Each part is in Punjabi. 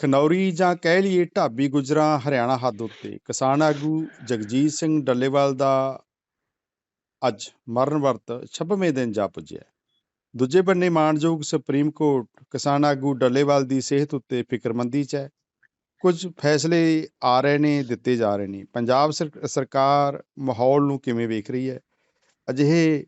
ਖਨੌਰੀ ਜਾਂ ਕਹਿ ਲਈਏ ਢਾਬੀ ਗੁਜਰਾਂ ਹਰਿਆਣਾ ਹੱਦ ਉੱਤੇ। ਕਿਸਾਨ ਆਗੂ ਜਗਜੀਤ ਸਿੰਘ ਡੱਲੇਵਾਲ ਦਾ ਅੱਜ ਮਰਨ ਵਰਤ 26ਵੇਂ ਦਿਨ ਜਾ ਪੁੱਜਿਆ ਦੂਜੇ ਬੰਨੇ ਮਾਣਯੋਗ ਸੁਪਰੀਮ ਕੋਰਟ ਕਿਸਾਨ ਆਗੂ ਡੱਲੇਵਾਲ ਦੀ ਸਿਹਤ ਉੱਤੇ ਫਿਕਰਮੰਦੀ 'ਚ ਹੈ। ਕੁਝ ਫੈਸਲੇ ਆ ਰਹੇ ਨੇ, ਦਿੱਤੇ ਜਾ ਰਹੇ ਨੇ। ਪੰਜਾਬ ਸਰ- ਸਰਕਾਰ ਮਾਹੌਲ ਨੂੰ ਕਿਵੇਂ ਵੇਖ ਰਹੀ ਹੈ? ਅਜਿਹੇ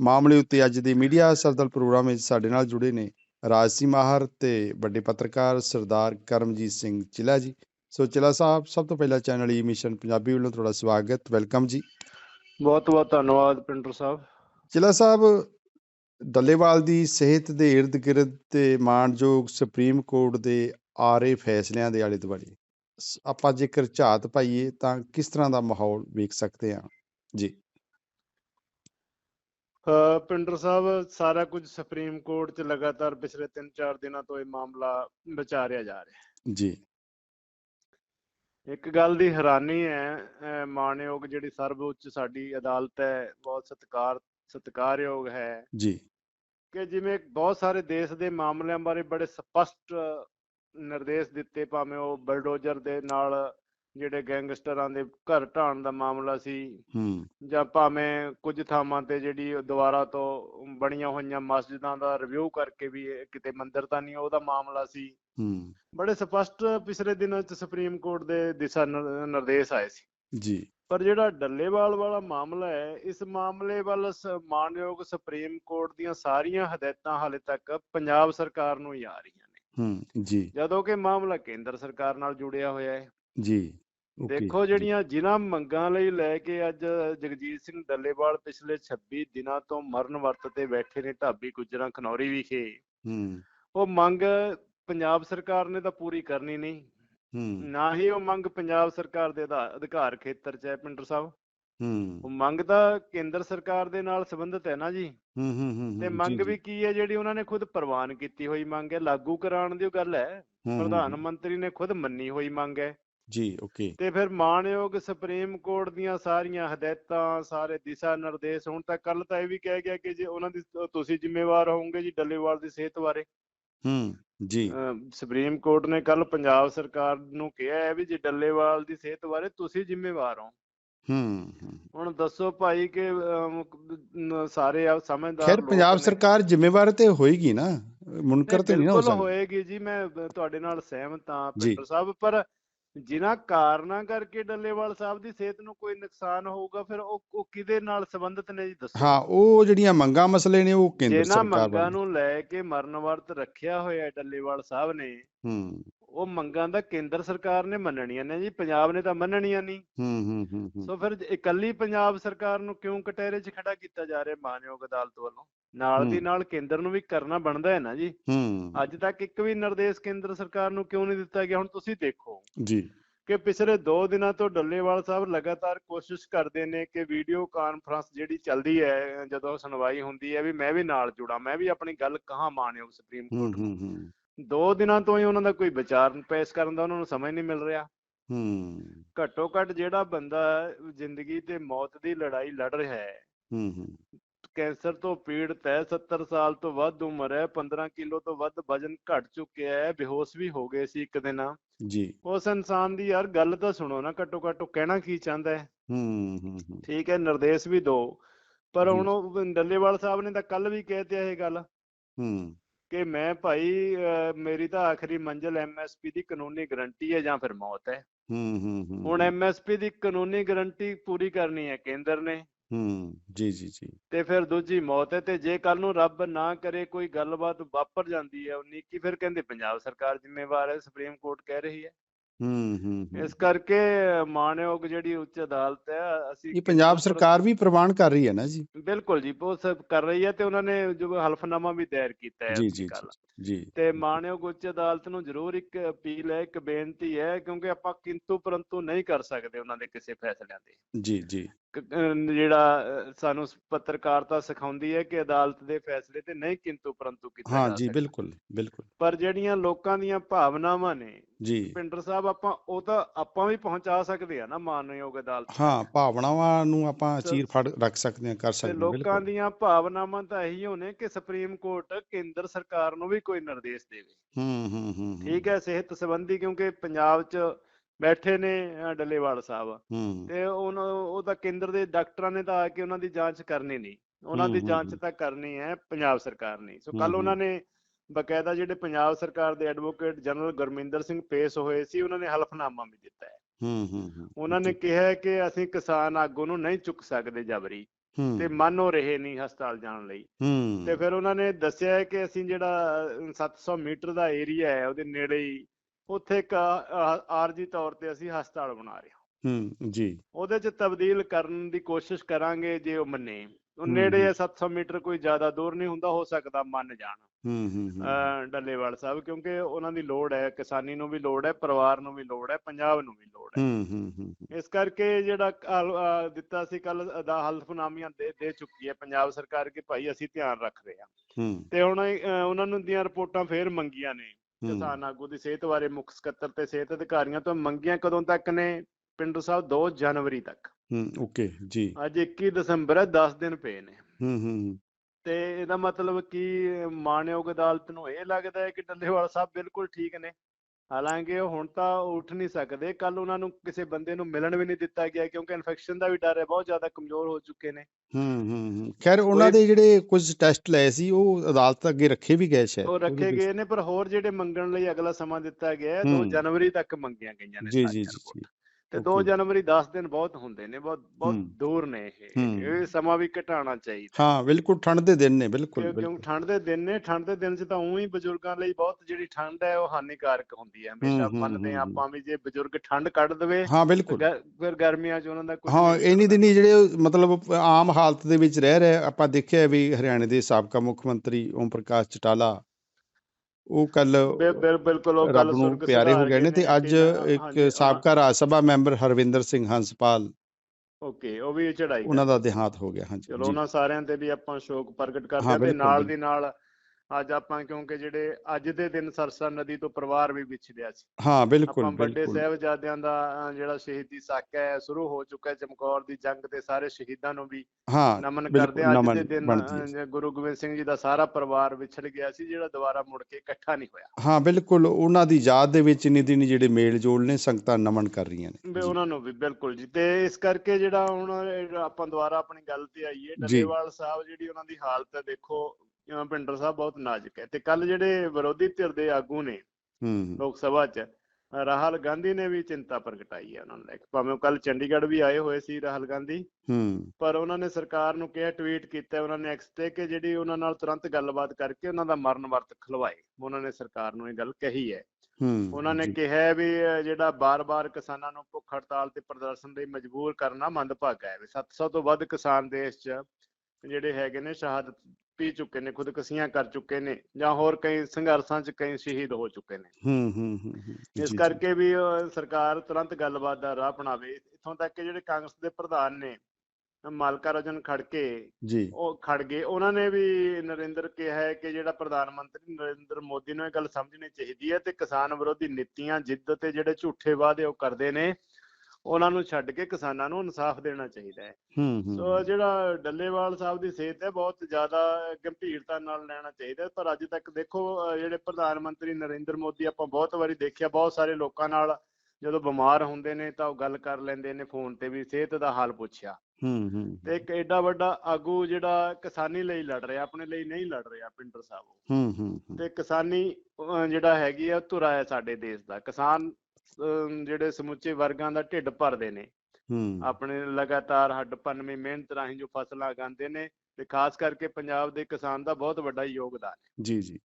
ਮਾਮਲੇ ਉੱਤੇ ਅੱਜ ਦੇ ਮੀਡੀਆ ਸਰਦਲ ਪ੍ਰੋਗਰਾਮ ਵਿੱਚ ਸਾਡੇ ਨਾਲ ਜੁੜੇ ਨੇ ਰਾਜਸੀ ਮਾਹਰ ਤੇ ਵੱਡੇ ਪੱਤਰਕਾਰ ਸਰਦਾਰ ਕਰਮਜੀਤ ਸਿੰਘ ਚਿਲਾ ਜੀ। ਸੋ ਚਿਲਾ ਸਾਹਿਬ ਸਭ ਤੋਂ ਪਹਿਲਾਂ ਚੈਨਲ ਈ ਮਿਸ਼ਨ ਪੰਜਾਬੀ ਵੱਲੋਂ ਤੁਹਾਡਾ ਸਵਾਗਤ ਵੈਲਕਮ ਜੀ। ਬਹੁਤ ਬਹੁਤ ਧੰਨਵਾਦ ਪਿੰਟਰ ਸਾਹਿਬ। ਚਿਲਾ ਸਾਹਿਬ ਡੱਲੇਵਾਲ ਦੀ ਸਿਹਤ ਦੇ ਇਰਦ ਗਿਰਦ ਤੇ ਮਾਣਯੋਗ ਸੁਪਰੀਮ ਕੋਰਟ ਦੇ ਆ ਰਹੇ ਫੈਸਲਿਆਂ ਦੇ ਆਲੇ ਦੁਆਲੇ ਆਪਾਂ ਜੇਕਰ ਝਾਤ ਪਾਈਏ ਤਾਂ ਕਿਸ ਤਰ੍ਹਾਂ ਦਾ ਮਾਹੌਲ ਵੇਖ ਸਕਦੇ ਹਾਂ? ਜੀ। ਪਿੰਟਰ ਸਾਹਿਬ ਸਾਰਾ ਕੁਝ ਸੁਪਰੀਮ ਕੋਰਟ 'ਚ ਲਗਾਤਾਰ ਪਿਛਲੇ 3-4 ਦਿਨਾਂ ਤੋਂ ਇਹ ਮਾਮਲਾ ਵਿਚਾਰਿਆ ਜਾ ਰਿਹਾ ਹੈ। ਜੀ। ਇੱਕ ਗੱਲ ਦੀ ਹੈਰਾਨੀ ਹੈ ਅਹ ਮਾਣਯੋਗ ਜਿਹੜੀ ਸਰਵਉੱਚ ਸਾਡੀ ਅਦਾਲਤ ਹੈ ਬਹੁਤ ਸਤਿਕਾਰ ਸਤਿਕਾਰਯੋਗ ਹੈ ਜੀ। ਕਿ ਜਿਵੇਂ ਬਹੁਤ ਸਾਰੇ ਦੇਸ਼ ਦੇ ਮਾਮਲਿਆਂ ਬਾਰੇ ਬੜੇ ਸਪਸ਼ਟ ਨਿਰਦੇਸ਼ ਦਿੱਤੇ ਭਾਵੇਂ ਉਹ ਬਲਡੋਜ਼ਰ ਦੇ ਨਾਲ ਜਿਹੜੇ ਗੈਂਗਸਟਰਾਂ ਦੇ ਘਰ ਢਾਣ ਦਾ ਮਾਮਲਾ ਸੀ ਹੂੰ। ਜਾਂ ਭਾਵੇਂ ਕੁਝ ਥਾਵਾਂ ਤੇ ਜਿਹੜੀ ਦੁਬਾਰਾ ਤੋਂ ਬਣੀਆਂ ਹੋਈਆਂ ਮਸਜਿਦਾਂ ਦਾ ਰਿਵਿਊ ਕਰਕੇ ਵੀ ਕਿਤੇ ਮੰਦਿਰ ਤਾਂ ਨਹੀਂ ਉਹਦਾ ਮਾਮਲਾ ਸੀ। ਹੂੰ। ਬੜੇ ਸਪਸ਼ਟ ਪਿਛਲੇ ਦਿਨਾਂ 'ਚ ਸੁਪਰੀਮ ਕੋਰਟ ਦੇ ਦਿਸ਼ਾ ਨਿਰ- ਨਿਰਦੇਸ਼ ਆਏ ਸੀ। ਜੀ। ਪਰ ਜਿਹੜਾ ਡੱਲੇਵਾਲ ਵਾਲਾ ਮਾਮਲਾ ਹੈ ਇਸ ਮਾਮਲੇ ਵੱਲ ਮਾਣਯੋਗ ਸੁਪਰੀਮ ਕੋਰਟ ਦੀਆਂ ਸਾਰੀਆਂ ਹਦਾਇਤਾਂ ਹਾਲੇ ਤੱਕ ਪੰਜਾਬ ਸਰਕਾਰ ਨੂੰ ਹੀ ਆ ਰਹੀਆਂ ਨੇ। ਹੂੰ ਜੀ। ਜਦੋਂ ਕਿ ਮਾਮਲਾ ਕੇਂਦਰ ਸਰਕਾਰ ਨਾਲ ਜੁੜਿਆ ਹੋਇਆ ਹੈ। ਜੀ। ਦੇਖੋ ਜਿਹੜੀਆਂ ਜਿਨ੍ਹਾਂ ਮੰਗਾਂ ਲਈ ਲੈ ਕੇ ਅੱਜ ਜਗਜੀਤ ਸਿੰਘ ਡੱਲੇਵਾਲ ਪਿਛਲੇ 26 ਦਿਨਾਂ ਤੋਂ ਮਰਨ ਵਰਤ ਤੇ ਬੈਠੇ ਨੇ ਢਾਬੀ ਗੁਜਰਾਂ ਖਨੌਰੀ ਵਿਖੇ ਹੂੰ। ਉਹ ਮੰਗ ਪੰਜਾਬ ਸਰਕਾਰ ਨੇ ਤਾਂ ਪੂਰੀ ਕਰਨੀ ਨਹੀਂ। ਹੂੰ। ਨਾ ਹੀ ਉਹ ਮੰਗ ਪੰਜਾਬ ਸਰਕਾਰ ਦੇ ਅਧਾ- ਅਧਿਕਾਰ ਖੇਤਰ 'ਚ ਹੈ ਪਿੰਡਰ ਸਾਹਿਬ। ਉਹ ਹੂੰ ਮੰਗ ਤਾਂ ਕੇਂਦਰ ਸਰਕਾਰ ਦੇ ਨਾਲ ਸੰਬੰਧਿਤ ਹੈ ਨਾ ਜੀ। ਹੂੰ ਹੂੰ ਹੂੰ ਤੇ ਮੰਗ ਵੀ ਕੀ ਹੈ ਜਿਹੜੀ ਉਹਨਾਂ ਨੇ ਖੁਦ ਪ੍ਰਵਾਨ ਕੀਤੀ ਹੋਈ ਮੰਗ ਹੈ ਲਾਗੂ ਕਰਾਉਣ ਦੀ ਉਹ ਗੱਲ ਹੈ। ਪ੍ਰਧਾਨ ਮੰਤਰੀ ਨੇ ਖੁਦ ਮੰਨੀ ਹੋਈ ਮੰਗ ਹੈ। ਜੀ ਓਕੇ ਤੇ ਫਿਰ ਮਾਣਯੋਗ ਸੁਪਰੀਮ ਕੋਰਟ ਦੀਆਂ ਸਾਰੀਆਂ ਹਦਾਇਤਾਂ ਸਾਰੇ ਦਿਸ਼ਾ ਨਿਰਦੇਸ਼ ਹੁਣ ਤੱਕ ਕੱਲ ਤਾਂ ਇਹ ਵੀ ਕਹਿ ਗਿਆ ਕਿ ਜੇ ਉਹਨਾਂ ਦੀ ਤੁਸੀਂ ਜ਼ਿੰਮੇਵਾਰ ਹੋਵੋਗੇ ਜੀ ਡੱਲੇਵਾਲ ਦੀ ਸਿਹਤ ਬਾਰੇ। ਹੂੰ ਜੀ। ਸੁਪਰੀਮ ਕੋਰਟ ਨੇ ਕੱਲ ਪੰਜਾਬ ਸਰਕਾਰ ਨੂੰ ਕਿਹਾ ਹੈ ਵੀ ਜੇ ਡੱਲੇਵਾਲ ਦੀ ਸਿਹਤ ਬਾਰੇ ਤੁਸੀਂ ਜ਼ਿੰਮੇਵਾਰ ਹੋ। ਹੂੰ ਹੁਣ ਦੱਸੋ ਭਾਈ ਕਿ ਸਾਰੇ ਆ ਸਮਝਦਾਰ ਖੈਰ ਪੰਜਾਬ। ਸਰਕਾਰ ਜ਼ਿੰਮੇਵਾਰ ਤੇ ਹੋਏਗੀ ਨਾ। ਮੁਨਕਰ ਤੇ ਨਹੀਂ ਹੋ ਬਿਲਕੁਲ ਸਕਦੀ। ਹੋਏਗੀ ਜੀ ਮੈਂ ਤੁਹਾਡੇ ਨਾਲ ਸਹਿਮਤ ਹਾਂ। ਪਿੰਡਰ ਸਾਹਿਬ ਪਰ ਜਿਨ੍ਹਾਂ ਕਾਰਨਾਂ ਕਰਕੇ ਡੱਲੇਵਾਲ ਸਾਹਿਬ ਦੀ ਸਿਹਤ ਨੂੰ ਕੋਈ ਨੁਕਸਾਨ ਹੋਊਗਾ ਫਿਰ ਉਹ ਉਹ ਕਿਹਦੇ ਨਾਲ ਸੰਬੰਧਿਤ ਨੇ ਜੀ ਦੱਸੋ? ਹਾਂ ਉਹ ਜਿਹੜੀਆਂ ਮੰਗਾਂ ਮਸਲੇ ਨੇ ਉਹ ਕੇਂਦਰ ਜਿਨ੍ਹਾਂ ਸਰਕਾਰ ਮੰਗਾਂ ਵੱਲ। ਨੂੰ ਲੈ ਕੇ ਮਰਨ ਵਰਤ ਰੱਖਿਆ ਹੋਇਆ ਡੱਲੇਵਾਲ ਸਾਹਿਬ ਨੇ ਹੂੰ। ਉਹ ਮੰਗਾਂ ਦਾ ਕੇਂਦਰ ਸਰਕਾਰ ਨੇ ਮੰਨਣੀਆਂ ਨੇ ਜੀ ਪੰਜਾਬ ਨੇ ਤਾਂ ਮੰਨਣੀਆਂ ਨਹੀਂ। ਹੂੰ ਹੂੰ ਹੂੰ ਸੋ ਫਿਰ ਇਕੱਲੀ ਪੰਜਾਬ ਸਰਕਾਰ ਨੂੰ ਕਿਉਂ ਕਟਹਿਰੇ 'ਚ ਖੜਾ ਕੀਤਾ ਜਾ ਰਿਹਾ ਮਾਨਯੋਗ ਅਦਾਲਤ ਵੱਲੋਂ? ਨਾਲ ਦੀ। ਨਾਲ ਕੇਂਦਰ ਨੂੰ ਵੀ ਕਰਨਾ ਬਣਦਾ ਹੈ ਨਾ ਜੀ। ਹੂੰ। ਅੱਜ ਤੱਕ ਇੱਕ ਵੀ ਨਿਰਦੇਸ਼ ਕੇਂਦਰ ਸਰਕਾਰ ਨੂੰ ਕਿਉਂ ਨਹੀਂ ਦਿੱਤਾ ਗਿਆ? ਹੁਣ ਤੁਸੀਂ ਦੇਖੋ। ਜੀ। ਕਿ ਪਿਛਲੇ 2 ਦਿਨਾਂ ਤੋਂ ਡੱਲੇਵਾਲ ਸਾਹਿਬ ਲਗਾਤਾਰ ਕੋਸ਼ਿਸ਼ ਕਰਦੇ ਨੇ ਕਿ ਵੀਡੀਓ ਕਾਨਫਰੰਸ ਜਿਹੜੀ ਚੱਲਦੀ ਹੈ ਜਦੋਂ ਸੁਣਵਾਈ ਹੁੰਦੀ ਹੈ ਵੀ ਮੈਂ ਵੀ ਨਾਲ ਜੁੜਾਂ ਮੈਂ ਵੀ ਆਪਣੀ ਗੱਲ ਕਹਾਂ ਮਾਨਯੋਗ ਸੁਪਰੀਮ ਕੋਰਟ ਹੂੰ ਨੂੰ ਹੂੰ। ਦੋ ਦਿਨਾਂ ਤੋਂ ਹੀ ਉਹਨਾਂ ਦਾ ਕੋਈ ਵਿਚਾਰ ਪੇਸ਼ ਕਰਨ ਦਾ ਉਹਨਾਂ ਨੂੰ ਸਮਝ ਨਹੀਂ ਮਿਲ ਰਿਹਾ। ਹੂੰ। ਘੱਟੋ ਘੱਟ ਜਿਹੜਾ ਬੰਦਾ ਜ਼ਿੰਦਗੀ ਤੇ ਮੌਤ ਦੀ ਲੜਾਈ ਲੜ ਰਿਹਾ ਹੈ ਹੂੰ ਹੂੰ। ਕੈਂਸਰ ਤੋਂ ਪੀੜਤ ਹੈ 70 ਸਾਲ ਤੋਂ ਵੱਧ ਉਮਰ ਹੈ 15 ਕਿਲੋ ਤੋਂ ਵੱਧ ਵਜ਼ਨ ਘਟ ਚੁੱਕਿਆ ਹੈ ਬੇਹੋਸ਼ ਵੀ ਹੋ ਗਏ ਸੀ ਇੱਕ ਦਿਨ। ਜੀ। ਉਸ ਇਨਸਾਨ ਦੀ ਯਾਰ ਗੱਲ ਤਾਂ ਸੁਣੋ ਨਾ ਘੱਟੋ ਘੱਟ ਉਹ ਕਹਿਣਾ ਕੀ ਚਾਹੁੰਦਾ ਹੈ? ਹੂੰ ਹੂੰ ਹੂੰ। ਠੀਕ ਹੈ ਨਿਰਦੇਸ਼ ਵੀ ਦਿਓ ਪਰ। ਹੁਣ ਉਹ ਡੱਲੇਵਾਲ ਸਾਹਿਬ ਨੇ ਤਾਂ ਕੱਲ ਵੀ ਕਹਿ ਤੇ ਇਹ ਗੱਲ। ਹੂੰ। ਕਿ ਮੈਂ ਭਾਈ ਮੇਰੀ ਤਾਂ ਆਖਰੀ ਮੰਜ਼ਿਲ ਐਮਐਸਪੀ ਦੀ ਕਾਨੂੰਨੀ ਗਾਰੰਟੀ ਹੈ ਜਾਂ ਫਿਰ ਮੌਤ ਹੈ। ਹੂੰ ਹੂੰ ਹੂੰ ਹੁਣ ਐਮਐਸਪੀ ਦੀ ਕਾਨੂੰਨੀ ਗਾਰੰਟੀ ਪੂਰੀ ਕਰਨੀ ਹੈ ਕੇਂਦਰ ਨੇ। ਹੂੰ ਜੀ ਜੀ ਜੀ। ਤੇ ਫਿਰ ਦੂਜੀ ਮੌਤ ਹੈ ਤੇ ਜੇ ਕੱਲ ਨੂੰ ਰੱਬ ਨਾ ਕਰੇ ਕੋਈ ਗੱਲਬਾਤ ਵਾਪਰ ਜਾਂਦੀ ਹੈ ਉਨੀ ਕੀ ਫਿਰ ਕਹਿੰਦੇ ਪੰਜਾਬ ਸਰਕਾਰ ਜ਼ਿੰਮੇਵਾਰ ਹੈ ਸੁਪਰੀਮ ਕੋਰਟ ਕਹਿ ਰਹੀ ਹੈ। ਹੂੰ। ਇਸ ਕਰਕੇ ਮਾਣਯੋਗ ਜਿਹੜੀ ਉੱਚ ਅਦਾਲਤ ਹੈ ਅਸੀਂ ਇਹ ਪੰਜਾਬ ਸਰਕਾਰ ਵੀ ਪ੍ਰਵਾਨ ਕਰ ਰਹੀ ਹੈ ਨਾ ਜੀ? ਬਿਲਕੁਲ ਜੀ ਉਹ ਸਭ ਕਰ ਰਹੀ ਹੈ ਤੇ ਉਹਨਾਂ ਨੇ ਜੋ ਹਲਫਨਾਮਾ ਵੀ ਦਾਇਰ ਕੀਤਾ ਹੈ ਜੀ ਜੀ ਤੇ ਮਾਣਯੋਗ ਉੱਚ ਅਦਾਲਤ ਨੂੰ ਜ਼ਰੂਰ ਇੱਕ ਅਪੀਲ ਹੈ ਇੱਕ ਬੇਨਤੀ ਹੈ ਕਿਉਂਕਿ ਆਪਾਂ ਕਿੰਤੂ ਪਰੰਤੂ ਨਹੀਂ ਕਰ ਸਕਦੇ ਉਹਨਾਂ ਦੇ ਕਿਸੇ ਫੈਸਲਿਆਂ ਦੇ ਜੀ ਜੀ। ਜਿਹੜਾ ਸਾਨੂੰ ਪੱਤਰਕਾਰਤਾ ਸਿਖਾਉਂਦੀ ਹੈ ਕਿ ਅਦਾਲਤ ਦੇ ਫੈਸਲੇ ਤੇ ਨਹੀਂ ਕਿੰਤੂ ਪਰੰਤੂ ਕੀਤਾ ਹਾਂ ਜਾ ਬਿਲਕੁਲ ਬਿਲਕੁਲ। ਪਰ ਜਿਹੜੀਆਂ ਲੋਕਾਂ ਦੀਆਂ ਭਾਵਨਾਵਾਂ ਨੇ ਜੀ। ਪਿੰਡਰ ਸਾਹਿਬ ਆਪਾਂ ਉਹ ਤਾਂ ਆਪਾਂ ਵੀ ਪਹੁੰਚਾ ਸਕਦੇ ਆ ਨਾ ਮਾਨਯੋਗ ਅਦਾਲਤ। ਹਾਂ ਭਾਵਨਾਵਾਂ ਨੂੰ ਆਪਾਂ ਤੇ- ਚੀਰ ਫੜ ਰੱਖ ਸਕਦੇ ਹਾਂ ਕਰ ਸਕਦੇ ਹਾਂ ਲੋਕਾਂ ਦੀਆਂ ਭਾਵਨਾਵਾਂ ਤਾਂ ਇਹੀ ਹੋਣੇ ਕਿ ਸੁਪਰੀਮ ਕੋਰਟ ਕੇਂਦਰ ਸਰਕਾਰ ਨੂੰ ਵੀ ਕੋਈ ਨਿਰਦੇਸ਼ ਦੇਵੇ। ਹੂੰ ਹੂੰ ਹੂੰ। ਠੀਕ ਹੈ ਸਿਹਤ ਸੰਬੰਧੀ ਕਿਉਂਕਿ ਪੰਜਾਬ 'ਚ ਬੈਠੇ ਨੇ ਡੱਲੇਵਾਲ ਸਾਹਿਬ। ਤੇ ਉਹਨਾਂ ਉਹ ਤਾਂ ਕੇਂਦਰ ਦੇ ਡਾਕਟਰਾਂ ਨੇ ਤਾਂ ਆ ਕੇ ਉਹਨਾਂ ਦੀ ਜਾਂਚ ਕਰਨੀ ਨਹੀਂ। ਉਹਨਾਂ ਦੀ ਜਾਂਚ। ਤਾਂ ਕਰਨੀ ਹੈ ਪੰਜਾਬ ਸਰਕਾਰ ਨੇ। ਸੋ ਕੱਲ। ਉਹਨਾਂ ਨੇ ਬਕਾਇਦਾ ਜਿਹੜੇ ਪੰਜਾਬ ਸਰਕਾਰ ਦੇ ਐਡਵੋਕੇਟ ਜਨਰਲ ਗੁਰਮਿੰਦਰ ਸਿੰਘ ਪੇਸ਼ ਹੋਏ ਸੀ ਉਹਨਾਂ ਨੇ ਹਲਫਨਾਮਾ ਵੀ ਦਿੱਤਾ ਹੈ। ਹੂੰ ਹੂੰ ਹੂੰ ਉਹਨਾਂ ਨੇ ਕਿਹਾ ਕਿ ਅਸੀਂ ਕਿਸਾਨ ਆਗੂ ਨੂੰ ਨਹੀਂ ਚੁੱਕ ਸਕਦੇ ਜਬਰੀ ਤੇ ਮੰਨ ਹੋ ਰਹੇ ਨਹੀਂ ਹਸਪਤਾਲ ਜਾਣ ਲਈ। ਤੇ ਫਿਰ ਉਹਨਾਂ ਨੇ ਦੱਸਿਆ ਕਿ ਅਸੀਂ ਜਿਹੜਾ ਅਹ, 700 ਮੀਟਰ ਦਾ ਏਰੀਆ ਹੈ ਉਹਦੇ ਨੇੜੇ ਹੀ ਉੱਥੇ ਇੱਕ ਆਰਜੀ ਤੌਰ ਤੇ ਅਸੀਂ ਹਸਪਤਾਲ ਬਣਾ ਰਹੇ ਹਾਂ। ਹੂੰ ਜੀ। ਉਹਦੇ ਚ ਤਬਦੀਲ ਕਰਨ ਦੀ ਕੋਸ਼ਿਸ਼ ਕਰਾਂਗੇ ਜੇ ਉਹ ਮੰਨੇ। ਉਹ ਨੇੜੇ ਹੂੰ। ਹੈ 700 ਮੀਟਰ ਕੋਈ ਜ਼ਿਆਦਾ ਦੂਰ ਨਹੀਂ ਹੁੰਦਾ ਹੋ ਸਕਦਾ ਮੰਨ ਜਾਣ। ਹੂੰ ਹੂੰ ਡੱਲੇਵਾਲ ਸਾਹਿਬ ਕਿਉਂਕਿ ਉਹਨਾਂ ਦੀ ਲੋੜ ਹੈ ਕਿਸਾਨੀ ਨੂੰ ਵੀ ਲੋੜ ਹੈ ਪਰਿਵਾਰ ਨੂੰ ਵੀ ਲੋੜ ਹੈ ਪੰਜਾਬ ਨੂੰ ਵੀ ਲੋੜ ਹੈ। ਹੂੰ ਹੂੰ। ਇਸ ਕਰਕੇ ਜਿਹੜਾ ਦਿੱਤਾ ਸੀ ਕੱਲ ਦਾ ਹਲਫਨਾਮੀਆਂ ਦੇ ਦੇ ਚੁੱਕੀ ਹੈ ਪੰਜਾਬ ਸਰਕਾਰ ਕਿ ਭਾਈ ਅਸੀਂ ਧਿਆਨ ਰੱਖ ਰਹੇ ਹਾਂ। ਹੂੰ। ਤੇ ਹੁਣ ਉਹਨਾਂ ਨੂੰ ਦੀਆਂ ਰਿਪੋਰਟਾਂ ਫੇਰ ਮੰਗੀਆਂ ਨੇ। ਕਿਸਾਨ ਆਗੂ ਦੀ ਸਿਹਤ ਬਾਰੇ ਮੁੱਖ ਸਕੱਤਰ ਤੇ ਸਿਹਤ ਅਧਿਕਾਰੀਆਂ ਤੋਂ ਮੰਗੀਆਂ ਕਦੋਂ ਤੱਕ ਨੇ? ਪਿੰਡੂ ਸਾਹਿਬ 2 ਜਨਵਰੀ ਤੱਕ। ਹੂੰ ਓਕੇ ਜੀ। ਅੱਜ 21 ਦਸੰਬਰ ਹੈ 10 ਦਿਨ ਪਏ ਨੇ। ਹੂੰ ਹੂੰ ਤੇ ਇਹਦਾ ਮਤਲਬ ਕੀ ਮਾਨਯੋਗ ਅਦਾਲਤ ਨੂੰ ਇਹ ਲੱਗਦਾ ਹੈ ਕਿ ਡੱਲੇਵਾਲ ਸਾਹਿਬ ਬਿਲਕੁਲ ਠੀਕ ਨੇ। ਹਾਲਾਂਕਿ ਉਹ ਹੁਣ ਤਾਂ ਉੱਠ ਨਹੀਂ ਸਕਦੇ ਕੱਲ ਉਹਨਾਂ ਨੂੰ ਕਿਸੇ ਬੰਦੇ ਨੂੰ ਮਿਲਣ ਵੀ ਨਹੀਂ ਦਿੱਤਾ ਗਿਆ ਕਿਉਂਕਿ ਇਨਫੈਕਸ਼ਨ ਦਾ ਵੀ ਡਰ ਹੈ ਬਹੁਤ ਜ਼ਿਆਦਾ ਕਮਜ਼ੋਰ ਹੋ ਚੁੱਕੇ ਨੇ ਹੂੰ ਹੂੰ ਹੂੰ ਖੈਰ ਉਹਨਾਂ ਦੇ ਜਿਹੜੇ ਕੁਝ ਟੈਸਟ ਲਏ ਸੀ ਉਹ ਅਦਾਲਤ ਅੱਗੇ ਰੱਖੇ ਵੀ ਗਏ ਸ਼ਾਇਦ ਉਹ ਰੱਖੇ ਗਏ ਨੇ ਪਰ ਹੋਰ ਜਿਹੜੇ ਮੰਗਣ ਲਈ ਅਗਲਾ ਸਮਾਂ ਦਿੱਤਾ ਗਿਆ ਹੈ 2 ਹੂੰ। ਜਨਵਰੀ ਤੱਕ ਮੰਗੀਆਂ ਗਈਆਂ ਨੇ ਜੀ ਜੀ। ਜੀ ਤੇ 2 Okay. ਜਨਵਰੀ 10 ਦਿਨ ਬਹੁਤ ਹੁੰਦੇ ਨੇ ਬਹੁਤ ਬਹੁਤ। ਦੂਰ ਨੇ ਇਹ। ਇਹ ਸਮਾਂ ਵੀ ਘਟਾਉਣਾ ਚਾਹੀਦਾ। ਹਾਂ ਬਿਲਕੁਲ ਠੰਡ ਦੇ ਦਿਨ ਨੇ ਬਿਲਕੁਲ ਕਿਉਂ- ਕਿਉਂਕਿ ਠੰਡ ਦੇ ਦਿਨ ਨੇ ਠੰਡ ਦੇ ਦਿਨ 'ਚ ਤਾਂ ਉਹੀ ਬਜ਼ੁਰਗਾਂ ਲਈ ਬਹੁਤ ਜਿਹੜੀ ਠੰਡ ਹੈ ਉਹ ਹਾਨੀਕਾਰਕ ਹੁੰਦੀ ਹੈ। ਹਮੇਸ਼ਾ ਮੰਨਦੇ ਆਪਾਂ ਵੀ ਜੇ ਬਜ਼ੁਰਗ ਠੰਡ ਕੱਢ ਦੇਵੇ ਹਾਂ ਬਿਲਕੁਲ। ਫਿਰ ਗਰਮੀਆਂ 'ਚ ਉਹਨਾਂ ਦਾ ਕੁਝ ਹਾਂ ਇੰਨੀ ਦਿਨੀ ਜਿਹੜੇ ਮਤਲਬ ਆਮ ਹਾਲਤ ਦੇ ਵਿੱਚ ਰਹਿ ਰਹੇ ਆਪਾਂ ਦੇਖਿਆ ਵੀ ਹਰਿਆਣੇ ਦੇ ਸਾਬਕਾ ਮੁੱਖ ਮੰਤਰੀ ਓਮ ਪ੍ਰਕਾਸ਼ ਚਟਾਲਾ ਉਹ ਕੱਲ ਬਿਲਕੁਲ ਉਹ ਗੱਲ ਨੂੰ ਸੁਰਗ ਪਿਆਰੇ ਹੋ ਗਏ ਨੇ ਤੇ ਕਿ ਅੱਜ ਇੱਕ ਸਾਬਕਾ ਰਾਜ ਸਭਾ ਮੈਂਬਰ ਹਰਵਿੰਦਰ ਸਿੰਘ ਹੰਸਪਾਲ। ਓਕੇ ਉਹ ਵੀ ਚੜਾਈ ਉਹਨਾਂ ਦਾ ਦੇਹਾਂਤ ਹੋ ਗਿਆ ਹਾਂਜੀ ਚਲੋ ਉਹਨਾਂ ਸਾਰਿਆਂ ਤੇ ਵੀ ਆਪਾਂ ਸ਼ੋਕ ਪ੍ਰਗਟ ਕਰਦੇ ਤੇ ਨਾਲ। ਦੀ ਨਾਲ ਅੱਜ ਆਪਾਂ ਕਿਉਂਕਿ ਜਿਹੜੇ ਅੱਜ ਦੇ ਦਿਨ ਸਰਸਾ ਨਦੀ ਤੋਂ ਪਰਿਵਾਰ ਵੀ ਵਿਛੜਿਆ ਸੀ। ਹਾਂ ਬਿਲਕੁਲ ਆਪਾਂ ਵੱਡੇ ਸਾਹਿਬਜ਼ਾਦਿਆਂ ਦਾ ਜਿਹੜਾ ਸ਼ਹੀਦੀ ਸਾਕਾ ਹੈ ਸ਼ੁਰੂ ਹੋ ਚੁੱਕਾ ਹੈ ਚਮਕੌਰ ਦੀ ਜੰਗ ਤੇ ਸਾਰੇ ਸ਼ਹੀਦਾਂ ਨੂੰ ਵੀ ਨਮਨ ਕਰਦੇ ਅੱਜ ਦੇ ਦਿਨ ਗੁਰੂ ਗੋਬਿੰਦ ਸਿੰਘ ਜੀ ਦਾ ਸਾਰਾ ਪਰਿਵਾਰ ਵਿਛੜ ਗਿਆ ਸੀ ਜਿਹੜਾ ਦੁਬਾਰਾ ਮੁੜ ਕੇ ਇਕੱਠਾ ਨਹੀਂ ਹੋਇਆ। ਹਾਂ ਬਿਲਕੁਲ ਉਹਨਾਂ ਦੀ ਯਾਦ ਦੇ ਵਿੱਚ ਇੰਨੀ ਦਿਨੀ ਜਿਹੜੇ ਮੇਲ ਜੋਲ ਨੇ ਸੰਗਤਾਂ ਨਮਨ ਕਰ ਰਹੀਆਂ ਨੇ। ਵੀ। ਉਹਨਾਂ ਨੂੰ ਵੀ ਬਿਲਕੁਲ ਜੀ। ਤੇ ਇਸ ਕਰਕੇ ਜਿਹੜਾ ਹੁਣ ਆਪਾਂ ਦੁਬਾਰਾ ਆਪਣੀ ਗੱਲ ਤੇ ਆਈਏ। ਡੱਲੇਵਾਲ ਸਾਹਿਬ ਜਿਹੜੀ ਉਹਨਾਂ ਦੀ ਹਾਲਤ ਹੈ ਦੇਖੋ ਭਿੰਡਰ ਸਾਹਿਬ ਬਹੁਤ ਨਾਜ਼ੁਕ ਹੈ ਤੇ ਕੱਲ ਜਿਹੜੇ ਵਿਰੋਧੀ ਧਿਰ ਦੇ ਆਗੂ ਨੇ ਹੂੰ। ਲੋਕ ਸਭਾ 'ਚ ਰਾਹੁਲ ਗਾਂਧੀ ਨੇ ਵੀ ਚਿੰਤਾ ਪ੍ਰਗਟਾਈ ਹੈ ਉਹਨਾਂ ਨੂੰ ਭਾਵੇਂ ਕੱਲ ਚੰਡੀਗੜ੍ਹ ਵੀ ਆਏ ਹੋਏ ਸੀ ਰਾਹੁਲ ਗਾਂਧੀ ਹੂੰ। ਪਰ ਉਹਨਾਂ ਨੇ ਸਰਕਾਰ ਨੂੰ ਕਿਹਾ ਟਵੀਟ ਕੀਤਾ ਉਹਨਾਂ ਨੇ ਐਕਸ ਤੇ ਕਿ ਜਿਹੜੀ ਉਹਨਾਂ ਨਾਲ ਤੁਰੰਤ ਗੱਲਬਾਤ ਕਰਕੇ ਉਹਨਾਂ ਦਾ ਮਰਨ ਵਰਤ ਖਲਵਾਏ। ਉਹਨਾਂ ਨੇ ਸਰਕਾਰ ਨੂੰ ਇਹ ਗੱਲ ਕਹੀ ਹੈ। ਹੂੰ ਉਹਨਾਂ ਨੇ। ਕਿਹਾ ਵੀ ਜਿਹੜਾ ਬਾਰ-ਬਾਰ ਕਿਸਾਨਾਂ ਨੂੰ ਭੁੱਖ ਹੜਤਾਲ ਤੇ ਪ੍ਰਦਰਸ਼ਨ ਲਈ ਮਜਬੂਰ ਕਰਨਾ ਮੰਦਭਾਗਾ ਹੈ ਵੀ 700 ਤੋਂ ਵੱਧ ਕਿਸਾਨ ਦੇਸ਼ 'ਚ ਜਿਹੜੇ ਹੈਗੇ ਨੇ ਸ਼ਹਾਦਤ ਪੀ ਚੁੱਕੇ ਨੇ ਖੁਦਕੁਸ਼ੀਆਂ ਕਰ ਚੁੱਕੇ ਨੇ ਜਾਂ ਹੋਰ ਕਈ ਸੰਘਰਸ਼ਾਂ 'ਚ ਕਈ ਸ਼ਹੀਦ ਹੋ ਚੁੱਕੇ ਨੇ। ਹੂੰ ਹੂੰ। ਇਸ ਕਰਕੇ ਵੀ ਸਰਕਾਰ ਤੁਰੰਤ ਗੱਲਬਾਤ ਦਾ ਰਾਹ ਅਪਣਾਵੇ। ਇੱਥੋਂ ਤੱਕ ਕਿ ਜਿਹੜੇ ਕਾਂਗਰਸ ਦੇ ਪ੍ਰਧਾਨ ਨੇ ਮਾਲਕਾ ਰਜਨ ਖੜਕੇ ਜੀ। ਉਹ ਖੜ ਗਏ। ਉਹਨਾਂ ਨੇ ਵੀ ਨਰਿੰਦਰ ਕਿਹਾ ਹੈ ਕਿ ਜਿਹੜਾ ਪ੍ਰਧਾਨ ਮੰਤਰੀ ਨਰਿੰਦਰ ਮੋਦੀ ਨੂੰ ਇਹ ਗੱਲ ਸਮਝਣੀ ਚਾਹੀਦੀ ਹੈ ਤੇ ਕਿਸਾਨ ਵਿਰੋਧੀ ਨੀਤੀਆਂ ਜਿੱਦ ਤੇ ਜਿਹੜੇ ਝੂਠੇ ਵਾਅਦੇ ਉਹ ਕਰਦੇ ਨੇ ਉਹਨਾਂ ਨੂੰ ਛੱਡ ਕੇ ਕਿਸਾਨਾਂ ਨੂੰ ਇਨਸਾਫ ਦੇਣਾ ਚਾਹੀਦਾ ਹੈ। ਹੂੰ ਹੂੰ ਸੋ ਜਿਹੜਾ ਡੱਲੇਵਾਲ ਸਾਹਿਬ ਦੀ ਸਿਹਤ ਹੈ ਬਹੁਤ ਜ਼ਿਆਦਾ ਗੰਭੀਰਤਾ ਨਾਲ ਲੈਣਾ ਚਾਹੀਦਾ। ਪਰ ਅੱਜ ਤੱਕ ਦੇਖੋ ਜਿਹੜੇ ਪ੍ਰਧਾਨ ਮੰਤਰੀ ਨਰਿੰਦਰ ਮੋਦੀ ਆਪਾਂ ਬਹੁਤ ਵਾਰੀ ਦੇਖਿਆ ਬਹੁਤ ਸਾਰੇ ਲੋਕਾਂ ਨਾਲ ਜਦੋਂ ਬਿਮਾਰ ਹੁੰਦੇ ਨੇ ਤਾਂ ਉਹ ਗੱਲ ਕਰ ਲੈਂਦੇ ਨੇ ਫੋਨ ਤੇ ਵੀ ਸਿਹਤ ਦਾ ਹਾਲ ਪੁੱਛਿਆ। ਹੂੰ ਹੂੰ ਤੇ ਇੱਕ ਐਡਾ ਵੱਡਾ ਆਗੂ ਜਿਹੜਾ ਕਿਸਾਨੀ ਲਈ ਲੜ ਰਿਹਾ ਆਪਣੇ ਲਈ ਨਹੀਂ ਲੜ ਰਿਹਾ ਪਿੰਡਰ ਸਾਹਿਬ ਹੂੰ ਹੂੰ ਹੂੰ। ਤੇ ਕਿਸਾਨੀ ਜਿਹੜਾ ਹੈਗੀ ਆ ਧੁਰਾ ਹੈ ਸਾਡੇ ਦੇਸ਼ ਦਾ। ਕਿਸਾਨ ਜਿਹੜੇ ਸਮੁੱਚੇ ਵਰਗਾਂ ਦਾ ਢਿੱਡ ਭਰਦੇ ਨੇ। ਹੂੰ। ਆਪਣੇ ਲਗਾਤਾਰ ਹੱਡ ਭੰਨਵੀਂ ਮਿਹਨਤ ਰਾਹੀਂ ਜੋ ਫਸਲਾਂ ਉਗਾਉਂਦੇ ਨੇ ਤੇ ਖਾਸ ਕਰਕੇ ਪੰਜਾਬ ਦੇ ਕਿਸਾਨ ਦਾ ਬਹੁਤ ਵੱਡਾ ਯੋਗਦਾਨ ਜੀ ਜੀ।